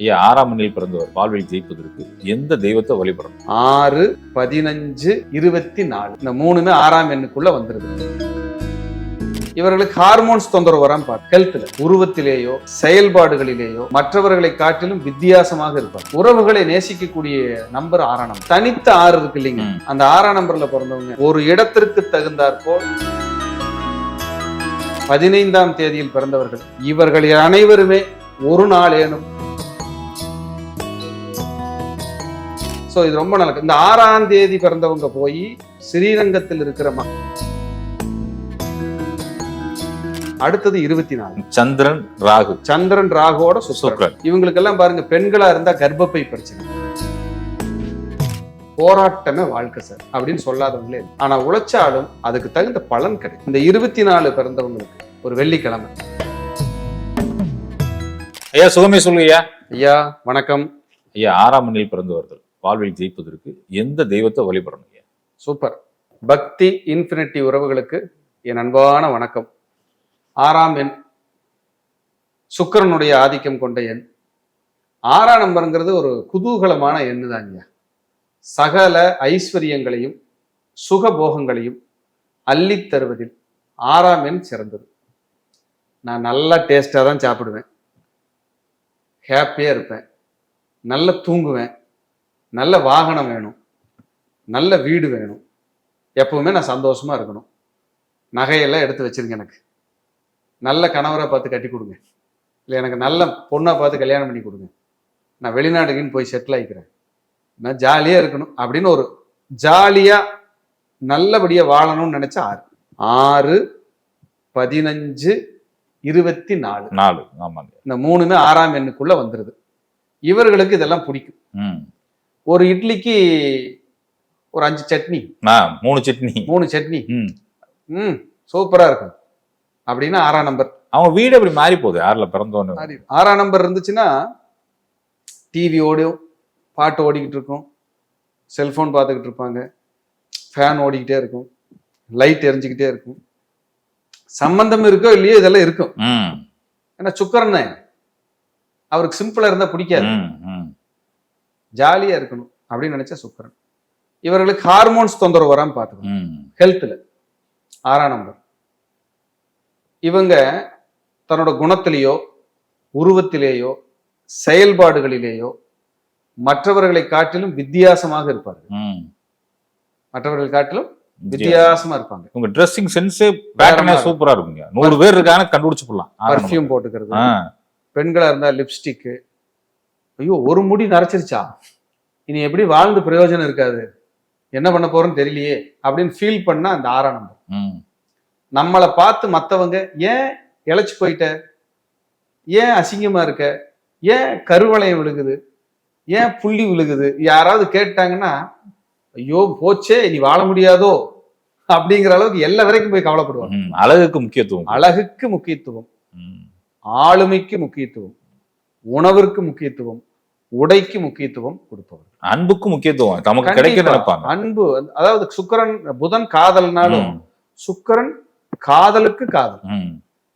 ஐயா ஆறாம் மணியில் பிறந்தவர் வாழ்வில் ஜெயிப்பதற்கு எந்த தெய்வத்தை வழிபடணும்? ஆறு பதினஞ்சு இருபத்தி நாலு இந்த மூணுமே ஆறாம் எண்ணுக்குள்ள வந்துருது. இவர்களுக்கு ஹார்மோன்ஸ் தொந்தரவு வராம ஹெல்த்ல உருவத்திலேயோ செயல்பாடுகளிலேயோ மற்றவர்களை காட்டிலும் வித்தியாசமாக இருப்பார். உறவுகளை நேசிக்கக்கூடிய நம்பர் ஆறாம் நம்பர் தனித்த ஆறு இருக்கு இல்லைங்க. அந்த ஆறாம் நம்பர்ல பிறந்தவங்க ஒரு இடத்திற்கு தகுந்தாற்போல் பதினைந்தாம் தேதியில் பிறந்தவர்கள். இவர்கள் அனைவருமே ஒரு நாள் ஏனும் சோ இது ரொம்ப நல்லா. இந்த ஆறாம் தேதி பிறந்தவங்க போய் ஸ்ரீரங்கத்தில் இருக்கிற அடுத்தது இருபத்தி நாலு. சந்திரன் ராகு. சந்திரன் ராகுவோட சுக்கரன். சுக்ரன் இவங்களுக்கெல்லாம் பாருங்க பெண்களா இருந்தா கர்ப்பப்பை பிரச்சனை. போராட்டமே வாழ்க்கை சார் அப்படின்னு சொல்லாதவங்களே. ஆனா உழைச்சாலும் அதுக்கு தகுந்த பலன் கிடைக்கும். இந்த இருபத்தி நாலு பிறந்தவங்களுக்கு ஒரு வெள்ளிக்கிழமை. ஐயா சுகமே சொல்லுங்கய்யா. ஐயா வணக்கம். ஐயா ஆறாம் மணியில் பிறந்தவர்கள். வாழ்வில் ஜெயிப்பதற்கு எந்த தெய்வத்தை வழிபடணும் சூப்பர் பக்தி இன்ஃபினிட்டி உறவுகளுக்கு என் அன்பான வணக்கம். ஆறாம் எண் சுக்கிரனுடைய ஆதிக்கம் கொண்ட எண். ஆறாம் நம்பருங்கிறது ஒரு குதூகலமான எண்ணு தாங்க சகல ஐஸ்வர்யங்களையும் சுகபோகங்களையும் அள்ளித் தருவதில் ஆறாம் எண் சிறந்தது. நான் நல்லா டேஸ்டாக தான் சாப்பிடுவேன். ஹாப்பியாக இருப்பேன். நல்லா தூங்குவேன். நல்ல வாகனம் வேணும். நல்ல வீடு வேணும். எப்பவுமே நான் சந்தோஷமா இருக்கணும். நகையெல்லாம் எடுத்து வச்சிருங்க எனக்கு. நல்ல கணவரை பார்த்து கட்டி கொடுங்க. இல்லை எனக்கு நல்ல பொண்ணை பார்த்து கல்யாணம் பண்ணி கொடுங்க. நான் வெளிநாடுக்குன்னு போய் செட்டில் ஆகிக்கிறேன் நான் ஜாலியாக இருக்கணும் அப்படின்னு ஒரு ஜாலியாக நல்லபடியாக வாழணும்னு நினச்சா ஆறு. ஆறு பதினஞ்சு இருபத்தி நாலு. நாலு. ஆமாங்க. இந்த மூணுமே ஆறாம் எண்ணுக்குள்ள வந்துடுது இவர்களுக்கு இதெல்லாம் பிடிக்கும். ஒரு இட்லிக்கு ஒரு அஞ்சு சட்னி. மூணு சட்னி. மூணு சட்னி. ம். ம் சூப்பரா இருக்கும். அப்படின்னா ஆறாம் நம்பர். அவங்க வீடு அப்படி மாறி போகுது ஆறுல பிறந்தவன்னு ஆறாம் நம்பர் இருந்துச்சுன்னா டிவி ஓடும் பாட்டு ஓடிக்கிட்டு இருக்கும் செல்போன் பார்த்துக்கிட்டு இருப்பாங்க ஃபேன் ஓடிக்கிட்டே இருக்கும் லைட் எரிஞ்சுக்கிட்டே இருக்கும். சம்பந்தம் இருக்கோ இல்லையோ இதெல்லாம் இருக்கும். ம். ஏன்னா சுக்கரன் அவருக்கு சிம்பிளா இருந்தா பிடிக்காது. ஜாலியா இருக்கணும் அப்படின்னு நினைச்சா சுக்கரன். இவர்களுக்கு ஹார்மோன்ஸ் தொந்தரவு வராம பார்த்துக்கணும். ம். ஹெல்த்தில் ஆறாம் நம்பர் இவங்க தன்னோட குணத்திலேயோ உருவத்திலேயோ செயல்பாடுகளிலேயோ மற்றவர்களை காட்டிலும் வித்தியாசமாக இருப்பார்கள். மற்றவர்களை காட்டிலும் வித்தியாசமா இருப்பாங்க. உங்க ட்ரெஸ்ஸிங் சென்ஸே பேட்டர்னே. சூப்பரா இருக்குங்க நூறு பேர் இருக்காங்க கண்டுபிடிச்சு போடலாம். பர்ஃப்யூம் போட்டுக்கிறது. பெண்களா இருந்தா லிப்ஸ்டிக்கு ஐயோ ஒரு முடி நரைச்சிருச்சா? இனி எப்படி வாழ்ந்து பிரயோஜனம் இருக்காது? என்ன பண்ண போறோம்னு தெரியலையே அப்படின்னு ஃபீல் பண்ணா அந்த ஆறாம் நம்பர் நம்மளை பார்த்து மத்தவங்க ஏன் இழைச்சு போயிட்ட? ஏன் அசிங்கமா இருக்க? ஏன் கருவளையம் விழுகுது? ஏன் புள்ளி விழுகுது? யாராவது கேட்டாங்கன்னா ஐயோ போச்சே நீ வாழ முடியாதோ? அப்படிங்கிற அளவுக்கு எல்லா வரைக்கும் போய் கவலைப்படுவாங்க. அழகுக்கு முக்கியத்துவம் அழகுக்கு முக்கியத்துவம். ஆளுமைக்கு முக்கியத்துவம். உணவிற்கு முக்கியத்துவம் உடைக்கு முக்கியத்துவம் கொடுப்பவர். அன்புக்கு முக்கியத்துவம். நமக்கு கிடைக்க அன்பு அதாவது சுக்கிரன் புதன் காதல்னாலும் சுக்கிரன் காதலுக்கு காதல்.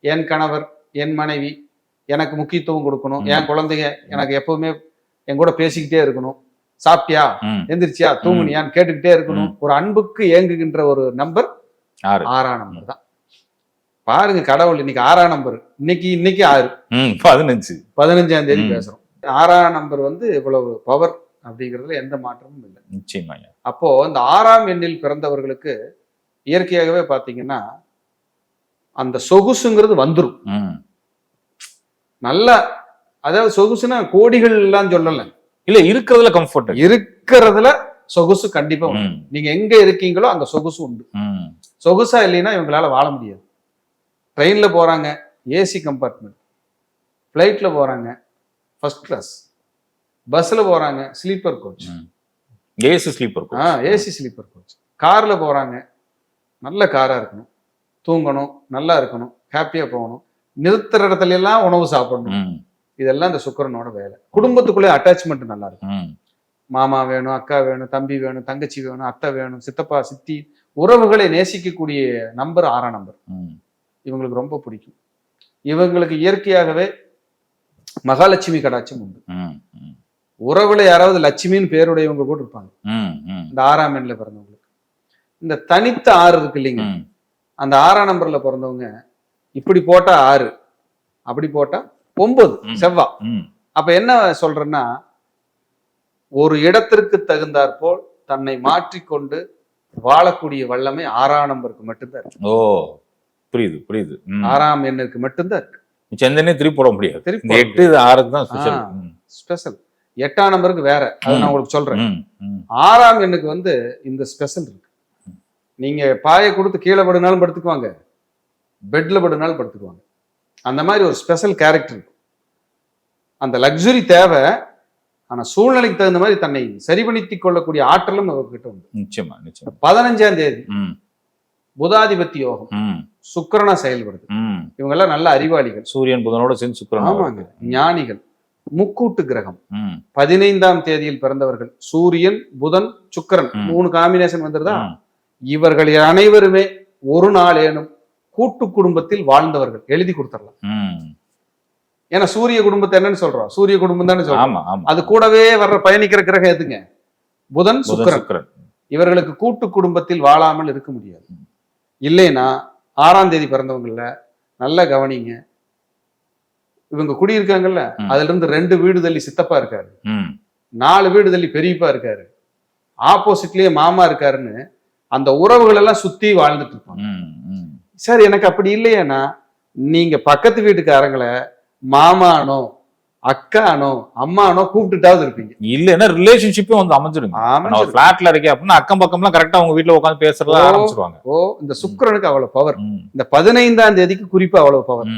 என் கணவர் என் மனைவி எனக்கு முக்கியத்துவம் கொடுக்கணும். என் குழந்தைங்க எனக்கு எப்பவுமே என் கூட பேசிக்கிட்டே இருக்கணும். சாப்பிட்டியா. எந்திரிச்சியா? தூங்குனியான்னு கேட்டுக்கிட்டே இருக்கணும். ஒரு அன்புக்கு ஏங்குகின்ற ஒரு நம்பர் ஆறு. ஆறாம் நம்பர் தான். பாருங்க கடவுள் இன்னைக்கு ஆறாம் நம்பர். இன்னைக்கு இன்னைக்கு ஆறு. பதினஞ்சு. பதினஞ்சாம் தேதி. பேசுறோம். ஆறாம் நம்பர் வந்து இவ்வளவு பவர் அப்படிங்கிறதுல எந்த மாற்றமும் இல்லை. நிச்சயமாங்க அப்போ இந்த ஆறாம் எண்ணில் பிறந்தவர்களுக்கு இயற்கையாகவே பாத்தீங்கன்னா அந்த சொகுசுங்கிறது வந்துரும். ம். நல்ல அதாவது சொகுசுனா கோடிகள் எல்லாம் சொல்லல. இல்ல இருக்கிறதுல கம்ஃபர்ட் இருக்கிறதுல சொகுசு கண்டிப்பா நீங்க எங்க இருக்கீங்களோ அங்க சொகுசு உண்டு. சொகுசா இல்லைன்னா இவங்களால வாழ முடியாது. ட்ரெயின்ல போறாங்க ஏசி கம்பார்ட்மெண்ட் ஃப்ளைட்ல போறாங்க ஃபர்ஸ்ட் கிளாஸ் பஸ்ல போறாங்க ஸ்லீப்பர் கோச். ஏசி ஸ்லீப்பர் ஆ ஏசி ஸ்லீப்பர் கோச் கார்ல போறாங்க நல்ல காரா இருக்கணும். தூங்கணும் நல்லா இருக்கணும் ஹாப்பியா போகணும். நிறுத்துற இடத்துல எல்லாம் உணவு சாப்பிடணும். இதெல்லாம் இந்த சுக்கிரனோட வேலை. குடும்பத்துக்குள்ளே அட்டாச்மெண்ட் நல்லா இருக்கும் மாமா வேணும் அக்கா வேணும் தம்பி வேணும் தங்கச்சி வேணும் அத்தை வேணும் சித்தப்பா சித்தி உறவுகளை நேசிக்கக்கூடிய நம்பர் ஆறாம் நம்பர் இவங்களுக்கு ரொம்ப பிடிக்கும். இவங்களுக்கு இயற்கையாகவே மகாலட்சுமி கடாட்சம் உண்டு. உறவுல யாராவது லட்சுமின்னு பேருடையவங்க கூட இருப்பாங்க. இந்த ஆறாம் எண்ணில் பிறந்தவங்களுக்கு. இந்த தனித்த ஆறு இருக்கு இல்லைங்க. அந்த ஆறாம் நம்பர்ல பிறந்தவங்க இப்படி போட்டா ஆறு அப்படி போட்டா ஒன்பது. செவ்வா. அப்ப என்ன சொல்றேன்னா ஒரு இடத்திற்கு தகுந்தாற்போல் தன்னை மாற்றிக்கொண்டு வாழக்கூடிய வல்லமை ஆறாம் நம்பருக்கு மட்டும்தான் இருக்கு. ஓ. புரியுது புரியுது. ஆறாம் எண்ணுக்கு மட்டும்தான் இருக்கு. மிச்சம் எந்த திருப்பி போட முடியாது. எட்டு ஆறுக்கு தான் ஸ்பெஷல் எட்டாம் நம்பருக்கு வேற. அதை நான். உங்களுக்கு சொல்றேன். ஆறாம் எண்ணுக்கு வந்து இந்த ஸ்பெஷல் இருக்கு. நீங்க பாயை கொடுத்து கீழே படுனாலும் படுத்துக்குவாங்க. பெட்ல படுனாலும் படுத்துக்குவாங்க. அந்த மாதிரி ஒரு ஸ்பெஷல் கேரக்டர் இருக்கும் அந்த லக்ஸுரி தேவை. ஆனா சூழ்நிலைக்கு தகுந்த மாதிரி தன்னை சரிபடுத்திக் கொள்ளக்கூடிய ஆற்றலும் அவர்கிட்ட உண்டு. நிச்சயமா நிச்சயமா. பதினஞ்சாம் தேதி புதாதிபத்தி யோகம். சுக்கிரனா செயல்படுது. இவங்க எல்லாம் நல்ல அறிவாளிகள். சூரியன் புதனோட சேர்ந்து சுக்கிரன் ஆமாங்க. ஞானிகள். முக்கூட்டு கிரகம். பதினைந்தாம் தேதியில் பிறந்தவர்கள். சூரியன் புதன் சுக்கிரன். மூணு காம்பினேஷன் வந்துருதா. இவர்கள் அனைவருமே ஒரு நாள் ஏனும் கூட்டு குடும்பத்தில் வாழ்ந்தவர்கள். எழுதி கொடுத்துடலாம். ஏன்னா சூரிய குடும்பத்தை என்னன்னு சொல்றோம். சூரிய குடும்பம் தானே சொல்றோம். அது கூடவே வர்ற பயணிக்கிற கிரகம் எதுங்க? புதன் சுக்கிரன். இவர்களுக்கு கூட்டு குடும்பத்தில் வாழாமல் இருக்க முடியாது. இல்லைன்னா ஆறாம் தேதி பிறந்தவங்கள நல்லா கவனிங்க. இவங்க குடியிருக்காங்கல்ல. அதுல இருந்து ரெண்டு வீடு தள்ளி சித்தப்பா இருக்காரு. நாலு வீடு தள்ளி பெரியப்பா இருக்காரு. ஆப்போசிட்லயே மாமா இருக்காருன்னு அந்த உறவுகள் எல்லாம் சுத்தி வாழ்ந்துட்டு இருப்பாங்க. சார் எனக்கு அப்படி இல்லையானா நீங்க பக்கத்து வீட்டுக்காரங்களை மாமானோ அக்கானோ அம்மானோ கூப்பிட்டுட்டாவது இருப்பீங்க. இல்லைன்னா ரிலேஷன்ஷிப்பே வந்து நான் ஒரு பிளாட்ல இருக்கேன் அப்படின்னா அக்கம் பக்கம்லாம் கரெக்டா அவங்க வீட்ல உட்காந்து பேசுறதா. ஆரம்பிச்சிருவாங்க. ஓ இந்த சுக்கிரனுக்கு அவ்வளவு பவர் இந்த பதினைந்தாம் தேதிக்கு குறிப்பா அவ்வளவு பவர்.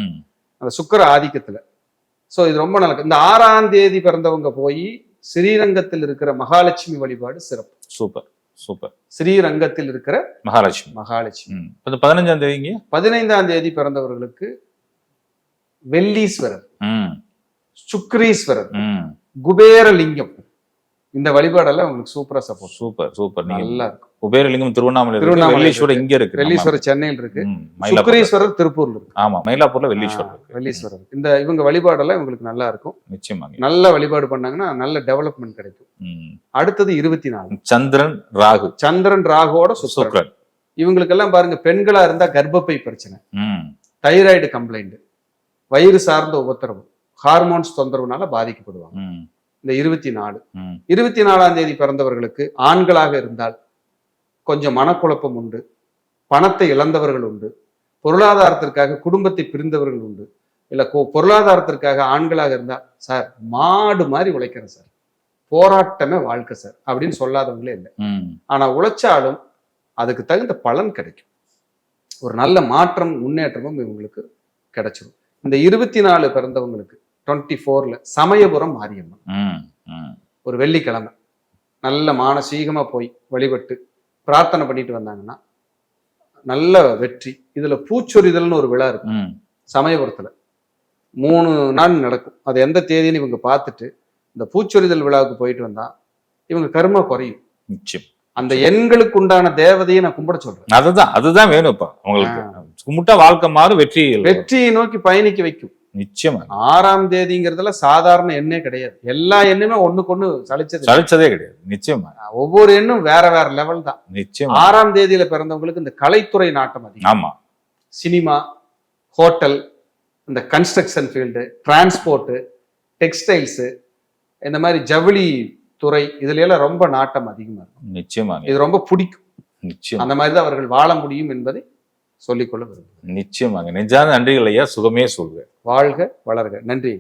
அந்த சுக்கிர ஆதிக்கத்துல. சோ இது ரொம்ப நல்லது இந்த ஆறாம் தேதி பிறந்தவங்க போய் ஸ்ரீரங்கத்தில் இருக்கிற மகாலட்சுமி வழிபாடு சிறப்பு. Super super. ஸ்ரீரங்கத்தில் இருக்கிற மகாலட்சுமி. மகாலட்சுமி. பதினஞ்சாம் தேதிங்க? பதினைந்தாம் தேதி பிறந்தவர்களுக்கு வெள்ளீஸ்வரர். சுக்ரீஸ்வரர். குபேரலிங்கம். இந்த வழிபாடெல்லாம் உங்களுக்கு சூப்பரா சப்போர்ட் சூப்பர் சூப்பர். நல்லா இருக்கும். குபேரலிங்கம் திருவண்ணாமலை திருவண்ணாமலை. இங்க இருக்கு. வெள்ளீஸ்வரர் சென்னையில் இருக்கு. சுக்ரீஸ்வரர் திருப்பூர்ல இருக்கு. ஆமா மயிலாப்பூர்ல வெள்ளீஸ்வரர் வெள்ளீஸ்வரர். இந்த இவங்க வழிபாடெல்லாம் இவங்களுக்கு நல்லா இருக்கும். நிச்சயமாங்க நல்ல வழிபாடு பண்ணாங்கன்னா நல்ல டெவலப்மெண்ட் கிடைக்கும். அடுத்தது இருபத்தி நாலு சந்திரன் ராகு. சந்திரன் ராகுவோட சுக்கரன். சுக்ரன் இவங்களுக்கெல்லாம் பாருங்க பெண்களா இருந்தா கர்ப்பப்பை பிரச்சனை. தைராய்டு கம்ப்ளைண்ட் வயிறு சார்ந்த உபத்திரவு ஹார்மோன்ஸ் தொந்தரவுனால பாதிக்கப்படுவாங்க. இந்த இருபத்தி நாலு. இருபத்தி நாலாம் தேதி பிறந்தவர்களுக்கு ஆண்களாக இருந்தால் கொஞ்சம் மனக்குழப்பம் உண்டு பணத்தை இழந்தவர்கள் உண்டு பொருளாதாரத்திற்காக குடும்பத்தை பிரிந்தவர்கள் உண்டு இல்ல பொருளாதாரத்திற்காக ஆண்களாக இருந்தா சார் மாடு மாதிரி உழைக்கிறேன் சார். போராட்டமே வாழ்க்கை சார். அப்படின்னு சொல்லாதவங்களே இல்லை. ஆனா உழைச்சாலும் அதுக்கு தகுந்த பலன் கிடைக்கும். ஒரு நல்ல மாற்றம் முன்னேற்றமும் இவங்களுக்கு கிடைச்சிடும் இந்த இருபத்தி நாலு பிறந்தவங்களுக்கு டுவெண்ட்டி ஃபோர்ல சமயபுரம் மாரியம்மன். ஒரு வெள்ளிக்கிழமை. நல்ல மானசீகமா போய் வழிபட்டு பிரார்த்தனை பண்ணிட்டு வந்தாங்கன்னா நல்ல வெற்றி. இதுல பூச்சொரிதல்னு ஒரு விழா இருக்கும். சமயபுரத்துல. மூணு நாள் நடக்கும். அது எந்த தேதின்னு இவங்க பார்த்துட்டு இந்த பூச்சொரிதல் விழாவுக்கு போயிட்டு வந்தா இவங்க கர்மா குறையும். நிச்சயம். அந்த எண்களுக்கு உண்டான தேவதையை நான் கும்பிட சொல்றேன். அதுதான் அதுதான் வேணும் இப்ப. உங்களுக்கு கும்பிட்டா வாழ்க்கை மாறும் வெற்றி வெற்றியை நோக்கி பயணிக்க வைக்கும். நிச்சயமா. ஆறாம் தேதிங்கிறதுல சாதாரண எண்ணே கிடையாது. எல்லா எண்ணுமே ஒண்ணுக்கு ஒண்ணு சலிச்சது இல்ல. சலிச்சதே கிடையாது. நிச்சயமா. ஒவ்வொரு எண்ணும் வேற வேற லெவல் தான். நிச்சயமா. ஆறாம் தேதியில பிறந்தவங்களுக்கு இந்த கலைத்துறை நாட்டம் அதிகம். ஆமா. சினிமா ஹோட்டல் இந்த கன்ஸ்ட்ரக்ஷன் ஃபீல்டு டிரான்ஸ்போர்ட்டு டெக்ஸ்டைல்ஸு இந்த மாதிரி ஜவுளி துறை இதுல எல்லாம் ரொம்ப நாட்டம் அதிகமா இருக்கும். நிச்சயமாங்க இது ரொம்ப பிடிக்கும். நிச்சயம். அந்த மாதிரி தான் அவர்கள் வாழ முடியும் என்பதை சொல்லிக்கொள்ள விரும்புகிறேன். நிச்சயமாங்க நெஞ்சான நன்றிகள் ஐயா. சுகமே சொல்வேன். வாழ்க வளர்க. நன்றி